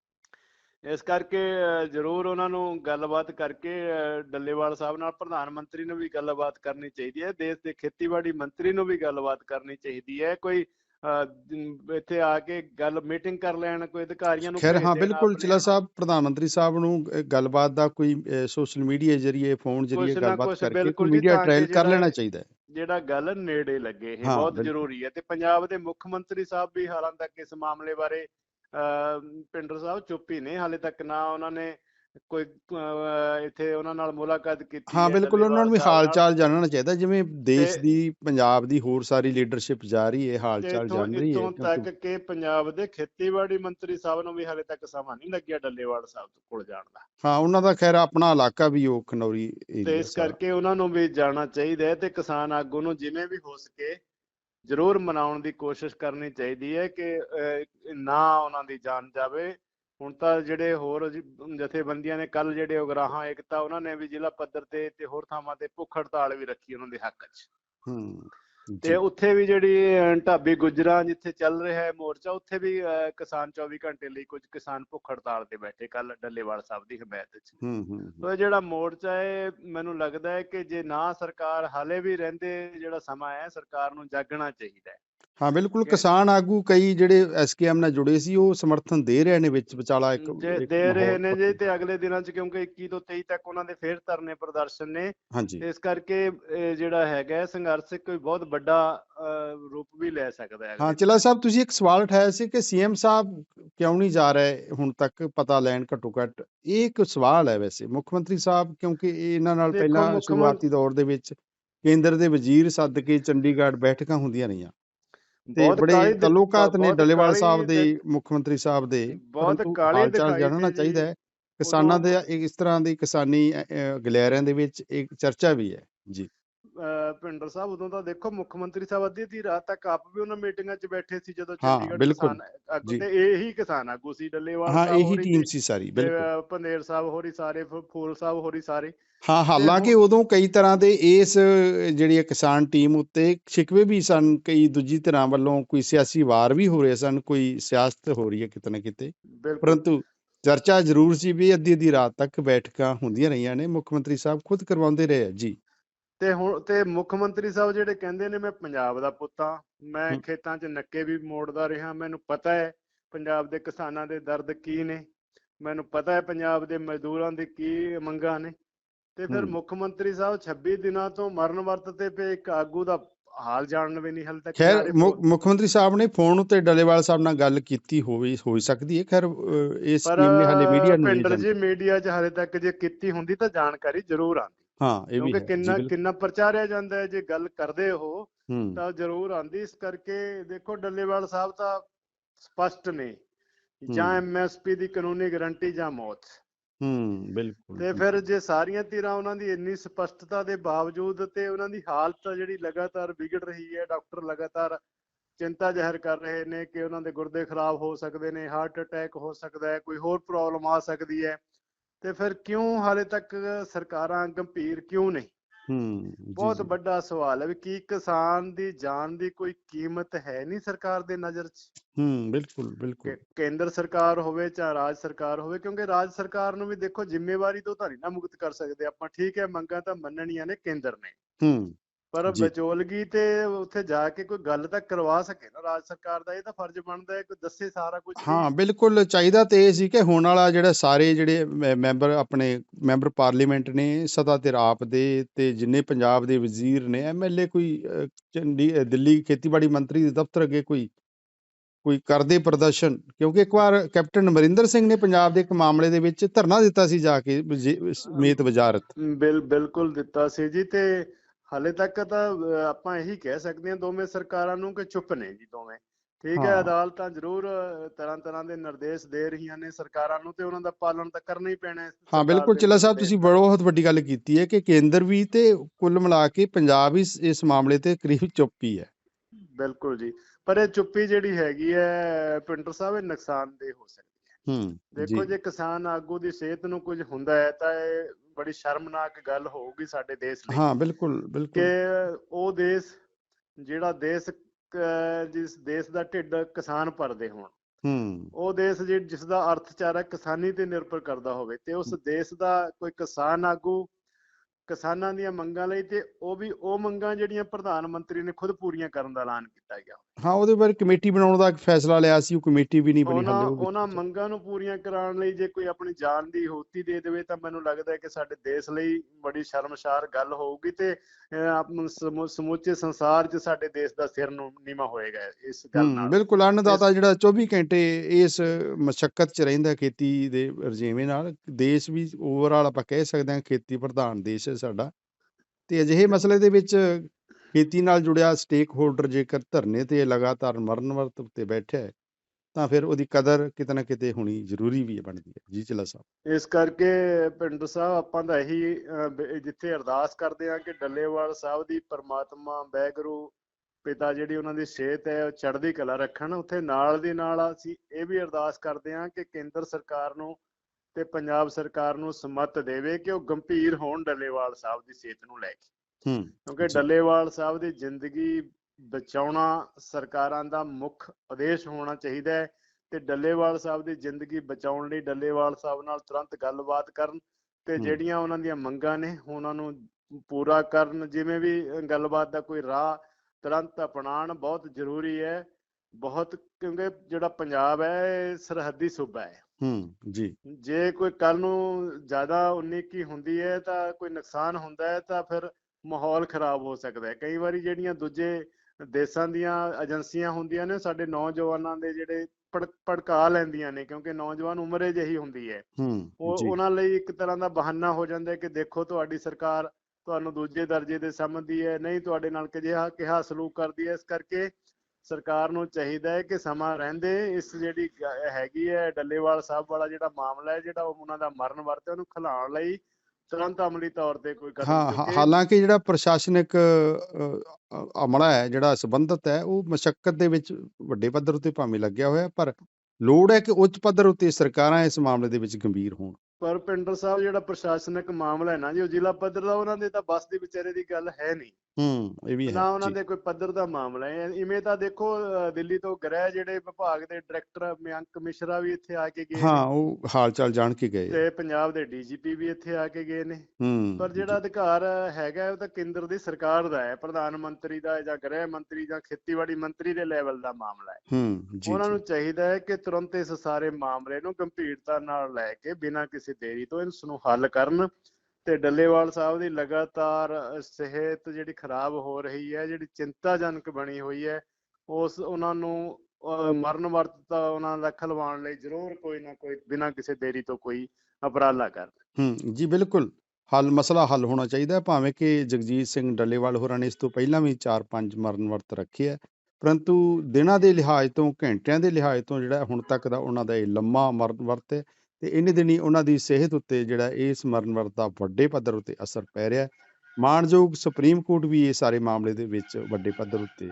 ਹੈ ਇਸ ਕਰਕੇ ਜ਼ਰੂਰ ਉਹਨਾਂ ਨੂੰ ਗੱਲਬਾਤ ਕਰਕੇ ਡੱਲੇਵਾਲ ਸਾਹਿਬ ਨਾਲ ਪ੍ਰਧਾਨ ਮੰਤਰੀ ਨੂੰ ਵੀ ਗੱਲਬਾਤ ਕਰਨੀ ਚਾਹੀਦੀ ਹੈ। ਦੇਸ਼ ਦੇ ਖੇਤੀਬਾੜੀ ਮੰਤਰੀ ਨੂੰ ਵੀ ਗੱਲਬਾਤ ਕਰਨੀ ਚਾਹੀਦੀ ਹੈ। ਕੋਈ ਇੱਥੇ ਆ ਕੇ ਗੱਲ ਮੀਟਿੰਗ ਕਰ ਲੈਣ ਕੋਈ ਅਧਿਕਾਰੀਆਂ ਨੂੰ ਖੈਰ ਹਾਂ ਬਿਲਕੁਲ ਚਿਲਾ ਸਾਹਿਬ ਪ੍ਰਧਾਨ ਮੰਤਰੀ ਸਾਹਿਬ ਨੂੰ ਗੱਲਬਾਤ ਦਾ ਕੋਈ ਸੋਸ਼ਲ ਮੀਡੀਆ ਜਰੀਏ ਫੋਨ ਜਰੀਏ ਗੱਲਬਾਤ ਕਰਕੇ ਕੋਈ ਮੀਡੀਆ ਟ੍ਰਾਇਲ ਕਰ ਲੈਣਾ ਚਾਹੀਦਾ ਹੈ ਜਿਹੜਾ ਗੱਲ ਨੇੜੇ ਲੱਗੇ ਇਹ ਬਹੁਤ। ਜ਼ਰੂਰੀ ਹੈ ਤੇ ਪੰਜਾਬ ਦੇ ਮੁੱਖ ਮੰਤਰੀ ਸਾਹਿਬ ਵੀ ਹਾਲਾਂ ਤੱਕ ਇਸ ਮਾਮਲੇ ਬਾਰੇ ਭਿੰਡਰ ਸਾਹਿਬ ਚੁੱਪ ਹੀ ਨੇ ਹਾਲੇ ਤੱਕ ਨਾ ਉਹਨਾਂ ਨੇ ਕੋਈ ਇੱਥੇ ਉਹਨਾਂ ਨਾਲ ਮੁਲਾਕਾਤ ਕੀਤੀ ਹਾਂ ਬਿਲਕੁਲ ਉਹਨਾਂ ਨੂੰ ਵੀ ਡੱਲੇਵਾਲ ਸਾਹਿਬ ਹਾਲ ਨਾਲ। ਚਾਲ ਜਾਣਨਾ ਚਾਹੀਦਾ ਜਿਵੇਂ ਦੇਸ਼ ਦੀ ਪੰਜਾਬ ਦੀ ਹੋਰ ਸਾਰੀ ਲੀਡਰਸ਼ਿਪ ਜਾ ਰਹੀ ਹੈ ਹਾਲ ਤੇ ਚਾਲ ਇੱਥੋਂ ਜਾਣ ਰਹੀ ਹੈ ਕਿਉਂਕਿ ਤੱਕ ਕਿ ਪੰਜਾਬ ਦੇ ਖੇਤੀਬਾੜੀ ਮੰਤਰੀ ਸਾਹਿਬ ਨੂੰ ਵੀ ਹਾਲੇ ਤੱਕ ਸਮਾਂ ਨਹੀਂ ਲੱਗਿਆ ਡੱਲੇਵਾਲ ਸਾਹਿਬ ਕੋਲ ਜਾਣ ਦਾ। ਹਾਂ ਉਹਨਾਂ ਦਾ ਖੈਰ ਆਪਣਾ ਇਲਾਕਾ ਵੀ ਉਹ ਖਨੌਰੀ ਤੇ ਇਸ ਕਰਕੇ ਉਹਨਾਂ ਨੂੰ ਵੀ ਜਾਣਾ ਚਾਹੀਦਾ ਹੈ ਤੇ ਕਿਸਾਨ ਆਗੂ ਨੂੰ ਜਿਵੇਂ ਵੀ ਹੋ ਸਕੇ ਜ਼ਰੂਰ ਮਨਾਉਣ ਦੀ ਕੋਸ਼ਿਸ਼ ਕਰਨੀ ਚਾਹੀਦੀ ਹੈ ਕਿ ਨਾ ਉਹਨਾਂ ਦੀ ਜਾਨ ਜਾਵੇ। ਹੁਣ ਤਾਂ ਜਿਹੜੇ ਹੋਰ ਜਥੇਬੰਦੀਆਂ ਨੇ ਕੱਲ ਜਿਹੜੇ ਉਗਰਾਹਾਂ ਏਕਤਾ ਉਹਨਾਂ ਨੇ ਵੀ ਜ਼ਿਲ੍ਹਾ ਪੱਧਰ ਤੇ ਤੇ ਹੋਰ ਥਾਵਾਂ ਤੇ ਭੁੱਖ ਹੜਤਾਲ ਵੀ ਰੱਖੀ ਉਹਨਾਂ ਦੇ ਹੱਕ 'ਚ। ਹੂੰ ਤੇ ਉੱਥੇ ਵੀ ਜਿਹੜੀ ਢਾਬੀ ਗੁਜਰਾਂ ਜਿੱਥੇ ਚੱਲ ਰਿਹਾ ਹੈ ਮੋਰਚਾ ਉੱਥੇ ਵੀ ਕਿਸਾਨ 24 ਘੰਟੇ ਲਈ ਕੁਝ ਕਿਸਾਨ ਭੁੱਖ ਹੜਤਾਲ ਤੇ ਬੈਠੇ ਕੱਲ ਡੱਲੇਵਾਲ ਸਾਹਿਬ ਦੀ ਹਮਾਇਤ 'ਚ। ਹੂੰ ਹੂੰ ਹੂੰ। ਉਹ ਜਿਹੜਾ ਮੋਰਚਾ ਹੈ ਮੈਨੂੰ ਲੱਗਦਾ ਹੈ ਕਿ ਜੇ ਨਾ ਸਰਕਾਰ ਹਾਲੇ ਵੀ ਰਹਿੰਦੇ ਜਿਹੜਾ ਸਮਾਂ ਹੈ ਸਰਕਾਰ ਨੂੰ ਜਾਗਣਾ ਚਾਹੀਦਾ ਹੈ। ਹਾਂ ਬਿਲਕੁਲ ਕਿਸਾਨ ਆਗੂ ਕਈ ਜਿਹੜੇ ਐਸਕੇਐਮ ਨਾਲ ਜੁੜੇ ਸੀ ਉਹ ਸਮਰਥਨ ਦੇ ਰਹੇ ਨੇ ਵਿੱਚ ਵਿਚਾਲਾ ਇੱਕ ਦੇ ਰਹੇ ਨੇ ਜੇ। ਤੇ ਅਗਲੇ ਦਿਨਾਂ 'ਚ ਕਿਉਂਕਿ 21 ਤੋਂ 23 ਤੱਕ ਉਹਨਾਂ ਦੇ ਫੇਰ ਧਰਨੇ ਪ੍ਰਦਰਸ਼ਨ ਨੇ। ਇਸ ਕਰਕੇ ਜਿਹੜਾ ਹੈਗਾ ਸੰਘਰਸ਼ ਕੋਈ ਬਹੁਤ ਵੱਡਾ ਰੂਪ ਵੀ ਲੈ ਸਕਦਾ ਹੈ ਹਾਂ ਚਿਲਾ ਸਾਹਿਬ ਤੁਸੀਂ ਇੱਕ ਸਵਾਲ ਉਠਾਇਆ ਸੀ ਕਿ ਸੀਐਮ ਸਾਹਿਬ ਕਿਉਂ ਨਹੀਂ ਜਾ ਰਹੇ ਹੁਣ ਤੱਕ ਪਤਾ ਲੈਣ ਘੱਟੋ ਘੱਟ? ਇਹ ਇੱਕ ਸਵਾਲ ਹੈ ਵੈਸੇ। ਮੁੱਖ ਮੰਤਰੀ ਸਾਹਿਬ ਕਿਉਂਕਿ ਇਹ ਇਹਨਾਂ ਨਾਲ ਪਹਿਲਾਂ ਸ਼ੁਰੂਆਤੀ ਦੌਰ ਦੇ ਵਿੱਚ ਕੇਂਦਰ ਦੇ ਵਜ਼ੀਰ ਸੱਦ ਕੇ ਚੰਡੀਗੜ੍ਹ ਬੈਠਕਾਂ ਹੁੰਦੀਆਂ ਰਹੀਆਂ। ਤੇ ਬੜੇ ਦਿ- ਤਲੁਕਾਤ ਨੇ ਡੱਲੇਵਾਲ ਸਾਹਿਬ ਦੇ ਦਿ- ਮੁੱਖ ਮੰਤਰੀ ਸਾਹਿਬ ਦੇ ਬਹੁਤ ਚਾਲ ਦਿਖਾਈ ਜਾਣਨਾ ਚਾਹੀਦਾ। ਹੈ ਕਿਸਾਨਾਂ ਦੇ ਇਸ ਤਰ੍ਹਾਂ ਦੀ ਕਿਸਾਨੀ ਗਲਿਆਰਿਆਂ ਦੇ ਵਿੱਚ ਇੱਕ ਚਰਚਾ ਵੀ ਹੈ ਜੀ ਭਿੰਡਰ ਸਾਹਿਬ ਉਦੋਂ ਤਾਂ ਦੇਖੋ ਮੁੱਖ ਮੰਤਰੀ ਸਾਹਿਬ ਅੱਧੀ ਅੱਧੀ ਰਾਤ ਤੱਕ ਆਪ ਵੀ ਉਹਨਾਂ ਮੀਟਿੰਗਾਂ 'ਚ ਬੈਠੇ ਸੀ ਜਦੋਂ ਹਾਂ, ਚੰਡੀਗੜ੍ਹ। ਕਿਸਾਨ। ਤੇ ਇਹੀ ਕਿਸਾਨ ਆਗੂ ਸੀ ਡੱਲੇਵਾਲ ਹਾਂ ਸਾਹਿਬ ਇਹੀ ਹੋਰੀ ਟੀਮ ਸੀ ਸਾਰੀ ਬਿਲਕੁਲ ਪੰਦੇਰ ਸਾਹਿਬ ਹੋਰੀ ਸਾਰੇ ਫੂਲ ਸਾਹਿਬ ਹੋਰੀ ਸਾਰੇ ਹਾਂ ਹਾਲਾਂਕਿ ਉਦੋਂ ਕਈ ਤਰ੍ਹਾਂ ਦੇ ਇਸ ਜਿਹੜੀ ਕਿਸਾਨ ਟੀਮ ਉੱਤੇ ਸ਼ਿਕਵੇ ਵੀ ਸਨ ਕਈ ਦੂਜੀ ਧਿਰਾਂ ਵੱਲੋਂ ਕੋਈ ਸਿਆਸੀ ਵਾਰ ਵੀ ਹੋ ਰਹੇ ਸਨ ਕੋਈ ਸਿਆਸਤ ਹੋ ਰਹੀ ਹੈ ਕਿਤੇ ਨਾ ਕਿਤੇ। ਪਰੰਤੂ ਚਰਚਾ ਜ਼ਰੂਰ ਸੀ ਵੀ ਅੱਧੀ ਅੱਧੀ ਰਾਤ ਤੱਕ ਬੈਠਕਾਂ ਹੁੰਦੀਆਂ ਰਹੀਆਂ ਨੇ ਮੁੱਖ ਮੰਤਰੀ ਸਾਹਿਬ ਖੁਦ ਕਰਵਾਉਂਦੇ ਰਹੇ ਆ ਜੀ। ਤੇ ਹੁਣ ਤੇ ਮੁੱਖ ਮੰਤਰੀ ਸਾਹਿਬ ਜਿਹੜੇ ਕਹਿੰਦੇ ਨੇ ਮੈਂ ਪੰਜਾਬ ਦਾ ਪੁੱਤ ਹਾਂ ਮੈਂ। ਖੇਤਾਂ 'ਚ ਨੱਕੇ ਵੀ ਮੋੜਦਾ ਰਿਹਾ ਮੈਨੂੰ ਪਤਾ ਹੈ ਪੰਜਾਬ ਦੇ ਕਿਸਾਨਾਂ ਦੇ ਦਰਦ ਕੀ ਨੇ ਮੈਨੂੰ ਪਤਾ ਹੈ ਪੰਜਾਬ ਦੇ ਮਜ਼ਦੂਰਾਂ ਦੀ ਕੀ ਮੰਗਾਂ ਨੇ ਤੇ ਫਿਰ। ਮੁੱਖ ਮੰਤਰੀ ਸਾਹਿਬ 26 ਦਿਨਾਂ ਤੋਂ ਮਰਨ ਵਰਤ ਤੇ ਪਏ ਇੱਕ ਆਗੂ ਦਾ ਹਾਲ ਜਾਣਨ ਵੀ ਨਹੀਂ ਹਲ ਤੱਕ ਖੈਰ ਮੁੱਖ ਮੰਤਰੀ ਸਾਹਿਬ ਨੇ ਫੋਨ ਉੱਤੇ ਡੱਲੇਵਾਲ ਸਾਹਿਬ ਨਾਲ ਗੱਲ ਕੀਤੀ ਹੋਵੇ ਹੋ ਸਕਦੀ ਹੈ। ਖੈਰ ਇਸ ਟੀਮ ਨੇ ਹਾਲੇ ਮੀਡੀਆ ਨੂੰ ਨਹੀਂ ਜੀ ਮੀਡੀਆ 'ਚ ਹਾਲੇ ਤੱਕ ਜੇ ਕੀਤੀ ਹੁੰਦੀ ਤਾਂ ਜਾਣਕਾਰੀ ਜ਼ਰੂਰ ਆਉਂਦੀ। ਹਾਂ ਇਹ ਵੀ ਕਿਉਂਕਿ ਕਿੰਨਾ ਕਿੰਨਾ ਪ੍ਰਚਾਰਿਆ ਜਾਂਦਾ ਹੈ ਜੇ ਗੱਲ ਕਰਦੇ ਹੋ ਤਾਂ ਜ਼ਰੂਰ ਆਂਦੀ ਇਸ ਕਰਕੇ ਦੇਖੋ ਡੱਲੇਵਾਲ ਸਾਹਿਬ ਤਾਂ ਸਪਸ਼ਟ ਨੇ ਜਾਂ। ਐਮਐਸਪੀ ਦੀ ਕਾਨੂੰਨੀ ਗਾਰੰਟੀ ਜਾਂ ਮੌਤ। ਹੂੰ ਬਿਲਕੁਲ ਤੇ ਫਿਰ ਜੇ ਸਾਰੀਆਂ ਧਿਰਾਂ ਉਹਨਾਂ ਦੀ ਇੰਨੀ ਸਪਸ਼ਟਤਾ ਦੇ ਬਾਵਜੂਦ ਤੇ ਉਹਨਾਂ ਦੀ ਹਾਲਤ ਜਿਹੜੀ ਲਗਾਤਾਰ ਵਿਗੜ ਰਹੀ ਹੈ ਡਾਕਟਰ ਲਗਾਤਾਰ ਚਿੰਤਾ ਜ਼ਾਹਿਰ ਕਰ ਰਹੇ ਨੇ ਕਿ ਉਹਨਾਂ ਦੇ ਗੁਰਦੇ ਖਰਾਬ ਹੋ ਸਕਦੇ ਨੇ ਹਾਰਟ ਅਟੈਕ ਹੋ ਸਕਦਾ ਹੈ ਕੋਈ ਹੋਰ ਪ੍ਰੋਬਲਮ ਆ ਸਕਦੀ ਹੈ ਤੇ ਫਿਰ ਕਿਉਂ ਹਾਲੇ ਤੱਕ ਸਰਕਾਰਾਂ ਗੰਭੀਰ ਕਿਉਂ ਨਹੀਂ? ਹੂੰ ਜੀ ਬਹੁਤ ਜੀ। ਵੱਡਾ ਸਵਾਲ ਹੈ ਵੀ ਕੀ ਕਿਸਾਨ ਦੀ ਜਾਨ ਦੀ ਕੋਈ ਕੀਮਤ ਹੈ ਨਹੀਂ ਸਰਕਾਰ ਦੇ ਨਜ਼ਰ 'ਚ? ਹੂੰ ਬਿਲਕੁਲ ਬਿਲਕੁਲ। ਕੇਂਦਰ ਸਰਕਾਰ ਹੋਵੇ ਚਾਹੇ ਰਾਜ ਸਰਕਾਰ ਹੋਵੇ ਕਿਉਂਕਿ ਰਾਜ ਸਰਕਾਰ ਨੂੰ ਵੀ ਦੇਖੋ ਜ਼ਿੰਮੇਵਾਰੀ ਤੋਂ ਤਾਂ ਨਹੀਂ ਨਾ ਮੁਕਤ ਕਰ ਸਕਦੇ ਆਪਾਂ। ਠੀਕ ਹੈ ਮੰਗਾਂ ਤਾਂ ਮੰਨਣੀਆਂ ਨੇ ਕੇਂਦਰ ਨੇ। ਹੂੰ। ਪਰ ਜੀ। ਵਿਚੋਲਗੀ ਤੇ ਉੱਥੇ ਜਾ ਕੇ ਕੋਈ ਗੱਲ ਤਾਂ ਕਰਵਾ ਸਕੇ ਨਾ ਰਾਜ ਸਰਕਾਰ ਦਾ ਇਹ ਤਾਂ ਫਰਜ਼ ਬਣਦਾ ਹੈ ਕਿ ਦੱਸੇ ਸਾਰਾ ਕੁਝ ਹਾਂ। ਬਿਲਕੁਲ ਚਾਹੀਦਾ ਤੇ ਇਹ ਸੀ ਕਿ ਹੁਣ ਵਾਲਾ ਜਿਹੜਾ ਸਾਰੇ ਜਿਹੜੇ ਮੈਂਬਰ ਆਪਣੇ ਮੈਂਬਰ ਪਾਰਲੀਮੈਂਟ ਨੇ ਸਦਾ ਤੇ ਆਪ ਦੇ ਤੇ ਜਿੰਨੇ ਪੰਜਾਬ ਦੇ ਵਜ਼ੀਰ ਨੇ ਐਮਐਲਏ ਕੋਈ ਚੰਡੀ ਦਿੱਲੀ ਖੇਤੀਬਾੜੀ ਮੰਤਰੀ ਦੇ ਦਫ਼ਤਰ ਅੱਗੇ ਕੋਈ ਕੋਈ ਕਰਦੇ ਪ੍ਰਦਰਸ਼ਨ? ਕਿਉਂਕਿ ਇੱਕ ਵਾਰ ਕੈਪਟਨ ਅਮਰਿੰਦਰ ਸਿੰਘ ਨੇ ਪੰਜਾਬ ਦੇ ਇੱਕ ਮਾਮਲੇ ਦੇ ਵਿੱਚ ਧਰਨਾ ਦਿੱਤਾ ਸੀ ਜਾ ਕੇ ਸਮੇਤ ਵਜ਼ਾਰਤ। ਬਿਲ ਬਿਲਕੁਲ ਦਿੱਤਾ ਸੀ ਜੀ ਤੇ ਹਾਲੇ ਤੱਕ ਤਾਂ ਆਪਾਂ ਇਹੀ ਕਹਿ ਸਕਦੇ ਹਾਂ ਦੋਵੇਂ ਸਰਕਾਰਾਂ ਨੂੰ ਕਿ ਚੁੱਪ ਨੇ ਜੀ ਦੋਵੇਂ ਠੀਕ ਹੈ। ਅਦਾਲਤਾਂ ਜ਼ਰੂਰ ਤਰ੍ਹਾਂ ਤਰ੍ਹਾਂ ਦੇ ਨਿਰਦੇਸ਼ ਦੇ ਰਹੀਆਂ ਨੇ ਸਰਕਾਰਾਂ ਨੂੰ ਤੇ ਉਹਨਾਂ ਦਾ ਪਾਲਣ ਤਾਂ ਕਰਨਾ ਹੀ ਪੈਣਾ ਹੈ ਹਾਂ ਬਿਲਕੁਲ ਚਿੱਲਾ ਸਾਹਿਬ ਤੁਸੀਂ। ਬਹੁਤ ਵੱਡੀ ਗੱਲ ਕੀਤੀ ਹੈ ਕਿ ਕੇਂਦਰ ਵੀ ਤੇ ਕੁੱਲ ਮਿਲਾ ਕੇ ਪੰਜਾਬ ਵੀ ਇਸ- ਮਾਮਲੇ ਤੇ ਕਰੀਬ ਚੁੱਪ ਹੀ ਬਿਲਕੁਲ ਜੀ ਪਰ ਇਹ ਚੁੱਪੀ ਜਿਹੜੀ ਹੈਗੀ ਹੈ ਪਿੰਟਰ ਸਾਹਿਬ ਇਹ ਨੁਕਸਾਨਦੇਹ ਹੋ ਸਕਦੀ ਹੈ ਹੂੰ ਦੇਖੋ ਜੇ ਕਿਸਾਨ ਆਗੂ ਦੀ ਸਿਹਤ ਨੂੰ ਕੁਝ ਹੁੰਦਾ ਹੈ ਤਾਂ ਇਹ ਬੜੀ ਸ਼ਰਮਨਾਕ ਗੱਲ ਹੋਊਗੀ ਸਾਡੇ ਦੇਸ਼ ਲਈ। ਹਾਂ ਬਿਲਕੁਲ ਕਿ ਬਿਲਕੁਲ ਉਹ ਦੇਸ਼ ਜਿਹੜਾ ਦੇਸ਼ ਕ- ਜਿਸ ਦੇਸ਼ ਦਾ ਢਿੱਡ ਕਿਸਾਨ ਭਰਦੇ ਹੋਣ ਹੂੰ। ਉਹ ਦੇਸ਼ ਜਿਸ ਦਾ ਅਰਥਚਾਰਾ ਕਿਸਾਨੀ ਤੇ ਨਿਰਭਰ ਕਰਦਾ ਹੋਵੇ ਤੇ ਉਸ ਦੇਸ਼ ਦਾ ਕੋਈ ਕਿਸਾਨ ਆਗੂ ਕਿਸਾਨਾਂ ਦੀਆਂ ਮੰਗਾਂ ਲਈ ਤੇ ਉਹ ਵੀ ਉਹ ਮੰਗਾਂ ਜਿਹੜੀਆਂ ਪ੍ਰਧਾਨ ਮੰਤਰੀ ਨੇ ਖੁਦ ਪੂਰੀਆਂ ਕਰਨ ਦਾ ਐਲਾਨ ਕੀਤਾ ਗਿਆ ਹਾਂ ਉਹਦੇ ਬਾਰੇ ਕਮੇਟੀ ਬਣਾਉਣ ਦਾ ਫੈਸਲਾ ਲਿਆ ਸੀ ਉਹ ਕਮੇਟੀ ਵੀ ਨਹੀਂ ਬਣੀ ਹਾਲੇ ਉਹਨਾਂ ਮੰਗਾਂ ਨੂੰ ਪੂਰੀਆਂ ਕਰਾਉਣ ਲਈ ਜੇ ਕੋਈ ਆਪਣੀ ਜਾਨ ਦੀ ਹੋਤੀ ਦੇ ਦੇਵੇ ਤਾਂ ਮੈਨੂੰ ਲੱਗਦਾ ਹੈ ਕਿ ਸਾਡੇ ਦੇਸ਼ ਲਈ ਬੜੀ ਸ਼ਰਮਸ਼ਾਰ ਗੱਲ ਹੋਊਗੀ ਤੇ ਸਮੁੱਚੇ ਸੰਸਾਰ 'ਚ ਸਾਡੇ ਦੇਸ਼ ਦਾ ਸਿਰ ਨੀਵਾ ਹੋਏਗਾ ਇਸ ਗੱਲ ਨਾਲ। ਬਿਲਕੁਲ ਅੰਨਦਾਤਾ ਜਿਹੜਾ 24 ਘੰਟੇ ਇਸ ਮਸ਼ੱਕਤ 'ਚ ਰਹਿੰਦਾ ਖੇਤੀ ਦੇ ਰਜੇਵੇਂ ਨਾਲ ਦੇਸ਼ ਵੀ ਓਵਰਆਲ ਆਪਾਂ ਕਹਿ ਸਕਦੇ ਹਾਂ ਖੇਤੀ ਪ੍ਰਧਾਨ ਦੇਸ਼ ਹੈ ਸਾਡਾ। ਤੇ ਅਜਿਹੇ ਮਸਲੇ ਦੇ ਵਿੱਚ ਖੇਤੀ ਨਾਲ ਜੁੜਿਆ ਸਟੇਕ ਹੋਲਡਰ ਜੇਕਰ ਧਰਨੇ ਤੇ ਲਗਾਤਾਰ ਮਰਨ ਵਰਤ ਉੱਤੇ ਬੈਠਿਆ ਹੈ, ਤਾਂ ਫਿਰ ਉਹਦੀ ਕਦਰ ਕਿਤੇ ਨਾ ਕਿਤੇ ਹੋਣੀ ਜ਼ਰੂਰੀ ਵੀ ਬਣਦੀ ਹੈ। ਜੀ ਚਲਾ ਸਾਹਿਬ। ਇਸ ਕਰਕੇ ਪਿੰਡ ਸਾਹਿਬ ਆਪਾਂ ਤਾਂ ਇਹੀ ਜਿੱਥੇ ਅਰਦਾਸ ਕਰਦੇ ਆ ਕਿ ਡੱਲੇਵਾਲ ਸਾਹਿਬ ਦੀ ਪਰਮਾਤਮਾ ਬੈਗਰੂ ਪਿਤਾ ਜਿਹੜੀ ਉਹਨਾਂ ਦੀ ਸਿਹਤ ਹੈ, ਉਹ ਚੜ੍ਹਦੀ ਕਲਾ ਰੱਖਣ। ਉੱਥੇ ਨਾਲ ਦੀ ਨਾਲ ਅਸੀਂ ਇਹ ਵੀ ਅਰਦਾਸ ਕਰਦੇ ਆ ਕਿ ਕੇਂਦਰ ਸਰਕਾਰ ਨੂੰ ਤੇ ਪੰਜਾਬ ਸਰਕਾਰ ਨੂੰ ਸਮੱਤ ਦੇਵੇ ਕਿ ਉਹ ਗੰਭੀਰ ਹੋਣ ਡੱਲੇਵਾਲ ਸਾਹਿਬ ਦੀ ਸਿਹਤ ਨੂੰ ਲੈ ਕੇ ਹੂੰ ਕਿਉਂਕਿ। ਡੱਲੇਵਾਲ ਸਾਹਿਬ ਦੀ ਜ਼ਿੰਦਗੀ ਬਚਾਉਣਾ ਸਰਕਾਰਾਂ ਦਾ ਮੁੱਖ ਉਦੇਸ਼ ਹੋਣਾ ਚਾਹੀਦਾ ਹੈ ਤੇ ਡੱਲੇਵਾਲ ਸਾਹਿਬ ਦੀ ਜ਼ਿੰਦਗੀ ਬਚਾਉਣ ਲਈ ਡੱਲੇਵਾਲ ਸਾਹਿਬ ਨਾਲ ਤੁਰੰਤ ਗੱਲਬਾਤ ਕਰਨ ਤੇ। ਜਿਹੜੀਆਂ ਉਹਨਾਂ ਦੀਆਂ ਮੰਗਾਂ ਨੇ ਉਹਨਾਂ ਨੂੰ ਪੂਰਾ ਕਰਨ ਜਿਵੇਂ ਵੀ ਗੱਲਬਾਤ ਦਾ ਕੋਈ ਰਾਹ ਤੁਰੰਤ ਅਪਣਾਉਣ ਬਹੁਤ ਜ਼ਰੂਰੀ ਹੈ ਬਹੁਤ ਕਿਉਂਕਿ ਜਿਹੜਾ ਪੰਜਾਬ ਹੈ ਸਰਹੱਦੀ ਸੂਬਾ ਹੈ ਹੂੰ ਜੀ। ਜੇ ਕੋਈ ਕੱਲ ਨੂੰ ਜ਼ਿਆਦਾ ਉਨੀ ਕੀ ਹੁੰਦੀ ਹੈ ਤਾਂ ਕੋਈ ਨੁਕਸਾਨ ਹੁੰਦਾ ਹੈ ਤਾਂ ਫਿਰ ਮਾਹੌਲ ਖਰਾਬ ਹੋ ਸਕਦਾ ਹੈ। ਕਈ ਵਾਰੀ ਜਿਹੜੀਆਂ ਦੂਜੇ ਦੇਸ਼ਾਂ ਦੀਆਂ ਏਜੰਸੀਆਂ ਹੁੰਦੀਆਂ ਨੇ ਸਾਡੇ ਨੌਜਵਾਨਾਂ ਦੇ ਜਿਹੜੇ ਭੜਕਾ ਲੈਂਦੀਆਂ ਨੇ ਕਿਉਂਕਿ ਨੌਜਵਾਨ ਉਮਰ ਜਿਹੀ ਹੁੰਦੀ ਹੈ। ਉਹ ਉਹਨਾਂ ਲਈ ਇੱਕ ਤਰ੍ਹਾਂ ਦਾ ਬਹਾਨਾ ਹੋ ਜਾਂਦਾ ਕਿ ਦੇਖੋ ਤੁਹਾਡੀ ਸਰਕਾਰ ਤੁਹਾਨੂੰ ਦੂਜੇ ਦਰਜੇ ਦੇ ਸਮਝਦੀ ਹੈ ਨਹੀਂ ਤੁਹਾਡੇ ਨਾਲ ਕਿਹਾ ਕਿਹਾ ਸਲੂਕ ਕਰਦੀ ਹੈ ਇਸ ਕਰਕੇ ਸਰਕਾਰ ਨੂੰ ਚਾਹੀਦਾ ਹੈ ਕਿ ਸਮਾਂ ਰਹਿੰਦੇ ਇਸ ਜਿਹੜੀ ਹੈਗੀ ਹੈ ਡੱਲੇਵਾਲ ਸਾਹਿਬ ਵਾਲਾ ਜਿਹੜਾ ਮਾਮਲਾ ਹੈ ਜਿਹੜਾ ਉਹ ਉਹਨਾਂ ਦਾ ਮਰਨ ਵਰਤ ਉਹਨੂੰ ਖਿਲਾਉਣ ਲਈ ਤੁਰੰਤ ਅਮਲੀ ਤੌਰ ਤੇ ਕੋਈ ਕਦਮ ਹਾਂ ਹਾਲਾਂਕਿ ਜਿਹੜਾ ਪ੍ਰਸ਼ਾਸਨਿਕ ਅਮਲਾ ਹੈ ਜਿਹੜਾ ਸੰਬੰਧਤ ਹੈ ਉਹ ਮਸ਼ੱਕਤ ਦੇ ਵਿੱਚ ਵੱਡੇ ਪੱਧਰ ਉੱਤੇ ਭਾਵੇਂ ਲੱਗਿਆ ਹੋਇਆ ਪਰ ਲੋੜ ਹੈ ਕਿ ਉੱਚ ਪੱਧਰ ਉੱਤੇ ਸਰਕਾਰਾਂ ਇਸ ਮਾਮਲੇ ਦੇ ਵਿੱਚ ਗੰਭੀਰ ਹੋਣ। ਪਰ ਪਿੰਡਰ ਸਾਹਿਬ ਜਿਹੜਾ ਪ੍ਰਸ਼ਾਸਨਿਕ ਮਾਮਲਾ ਹੈ ਨਾ ਜੀ ਉਹ ਜ਼ਿਲ੍ਹਾ ਪੱਧਰ ਦਾ ਉਹਨਾਂ ਦੇ ਤਾਂ ਬਸ ਦੇ ਵਿਚਾਰੇ ਦੀ ਗੱਲ ਹੈ ਨਹੀਂ। ਹੂੰ ਇਹ ਵੀ ਹੈ ਨਾ ਉਹਨਾਂ ਦੇ ਕੋਈ ਪੱਧਰ ਦਾ ਮਾਮਲਾ ਹੈ। ਇਵੇਂ ਤਾਂ ਦੇਖੋ ਦਿੱਲੀ ਤੋਂ ਗ੍ਰਹਿ ਜਿਹੜੇ ਵਿਭਾਗ ਦੇ ਡਾਇਰੈਕਟਰ ਮਯੰਕ ਮਿਸ਼ਰਾ ਵੀ ਇੱਥੇ ਆ ਕੇ ਗਏ ਹਾਂ ਉਹ ਹਾਲ ਚਾਲ ਜਾਣ ਕੇ ਗਏ। ਤੇ ਪੰਜਾਬ ਦੇ ਡੀਜੀਪੀ ਵੀ ਇੱਥੇ ਆ ਕੇ ਗਏ ਨੇ। ਹੂੰ ਪਰ ਜਿਹੜਾ ਅਧਿਕਾਰ ਹੈਗਾ ਉਹ ਤਾਂ ਕੇਂਦਰ ਦੀ ਸਰਕਾਰ ਦਾ ਹੈ ਪ੍ਰਧਾਨ ਮੰਤਰੀ ਦਾ ਜਾਂ ਗ੍ਰਹਿ ਮੰਤਰੀ ਜਾਂ ਖੇਤੀਬਾੜੀ ਮੰਤਰੀ ਦੇ ਲੈਵਲ ਦਾ ਮਾਮਲਾ ਹੈ। ਹੂੰ ਜੀ ਉਹਨਾਂ ਨੂੰ ਚਾਹੀਦਾ ਹੈ ਕਿ ਤੁਰੰਤ ਇਸ ਸਾਰੇ ਮਾਮਲੇ ਨੂੰ ਗੰਭੀਰਤਾ ਨਾਲ ਲੈ ਕੇ ਬਿਨਾਂ ਕਿਸੇ ਦੇਰੀ ਤੋਂ ਇਸ ਨੂੰ ਹੱਲ ਕਰਨ। ਤੇ ਡੱਲੇਵਾਲ ਸਾਹਿਬ ਦੀ ਲਗਾਤਾਰ ਸਿਹਤ ਜਿਹੜੀ ਖਰਾਬ ਹੋ ਰਹੀ ਹੈ, ਜਿਹੜੀ ਚਿੰਤਾਜਨਕ ਬਣੀ ਹੋਈ ਹੈ, ਉਸ ਉਹਨਾਂ ਨੂੰ ਮਰਨ ਵਰਤ ਤਾਂ ਉਹਨਾਂ ਦਾ ਖਲਵਾਉਣ ਲਈ ਜ਼ਰੂਰ ਕੋਈ ਨਾ ਕੋਈ, ਬਿਨਾਂ ਕਿਸੇ ਦੇਰੀ ਤੋਂ ਕੋਈ ਉਪਰਾਲਾ ਕਰਨ ਹੂੰ, ਜੀ ਬਿਲਕੁਲ। ਹੱਲ, ਮਸਲਾ ਹੱਲ ਹੋਣਾ ਚਾਹੀਦਾ ਹੈ, ਭਾਵੇਂ ਕਿ ਜਗਜੀਤ ਸਿੰਘ ਡੱਲੇਵਾਲ ਹੋਰਾਂ ਨੇ ਇਸ ਤੋਂ ਪਹਿਲਾਂ ਵੀ 4-5 ਮਰਨ ਵਰਤ ਰੱਖੇ ਹੈ, ਪਰੰਤੂ ਦਿਨਾਂ ਦੇ ਲਿਹਾਜ਼ ਤੋਂ, ਘੰਟਿਆਂ ਦੇ ਲਿਹਾਜ਼ ਤੋਂ ਜਿਹੜਾ ਹੁਣ ਤੱਕ ਦਾ ਉਹਨਾਂ ਦਾ ਇਹ ਲੰਮਾ ਮਰਨ ਵਰਤ ਹੈ ਤੇ ਇੰਨੇ ਦਿਨੀ ਉਹਨਾਂ ਦੀ ਸਿਹਤ ਉੱਤੇ ਜਿਹੜਾ ਇਸ ਮਰਨ ਵਰਤ ਦਾ ਵੱਡੇ ਪੱਧਰ ਉੱਤੇ ਅਸਰ ਪੈ ਰਿਹਾ ਹੈ। ਮਾਣਯੋਗ ਸੁਪਰੀਮ ਕੋਰਟ ਵੀ ਇਹ ਸਾਰੇ ਮਾਮਲੇ ਦੇ ਵਿੱਚ ਵੱਡੇ ਪੱਧਰ ਉੱਤੇ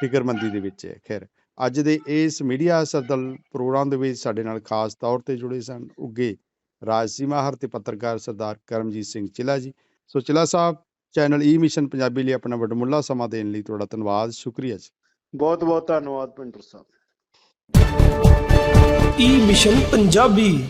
ਫਿਕਰਮੰਦੀ ਦੇ ਵਿੱਚ ਹੈ। ਖੈਰ ਅੱਜ ਦੇ ਇਸ ਮੀਡੀਆ ਸਦਲ ਪ੍ਰੋਗਰਾਮ ਦੇ ਵਿੱਚ ਸਾਡੇ ਨਾਲ ਖਾਸ ਤੌਰ ਤੇ ਜੁੜੇ ਸਨ ਉੱਗੇ ਰਾਜਸੀ ਮਾਹਰ ਤੇ ਪੱਤਰਕਾਰ ਸਰਦਾਰ ਕਰਮਜੀਤ ਸਿੰਘ ਚਿਲਾ ਜੀ। ਸੋ ਚਿਲਾ ਸਾਹਿਬ ਚੈਨਲ ਈ ਮਿਸ਼ਨ ਪੰਜਾਬੀ ਲਈ ਆਪਣਾ ਵਡਮੁੱਲਾ ਸਮਾਂ ਦੇਣ ਲਈ ਤੁਹਾਡਾ ਧੰਨਵਾਦ ਸ਼ੁਕਰੀਆ ਜੀ। ਬਹੁਤ ਬਹੁਤ ਧੰਨਵਾਦ ਪਿੰਟਰ ਸਾਹਿਬ। ਈ ਮਿਸ਼ਨ ਪੰਜਾਬੀ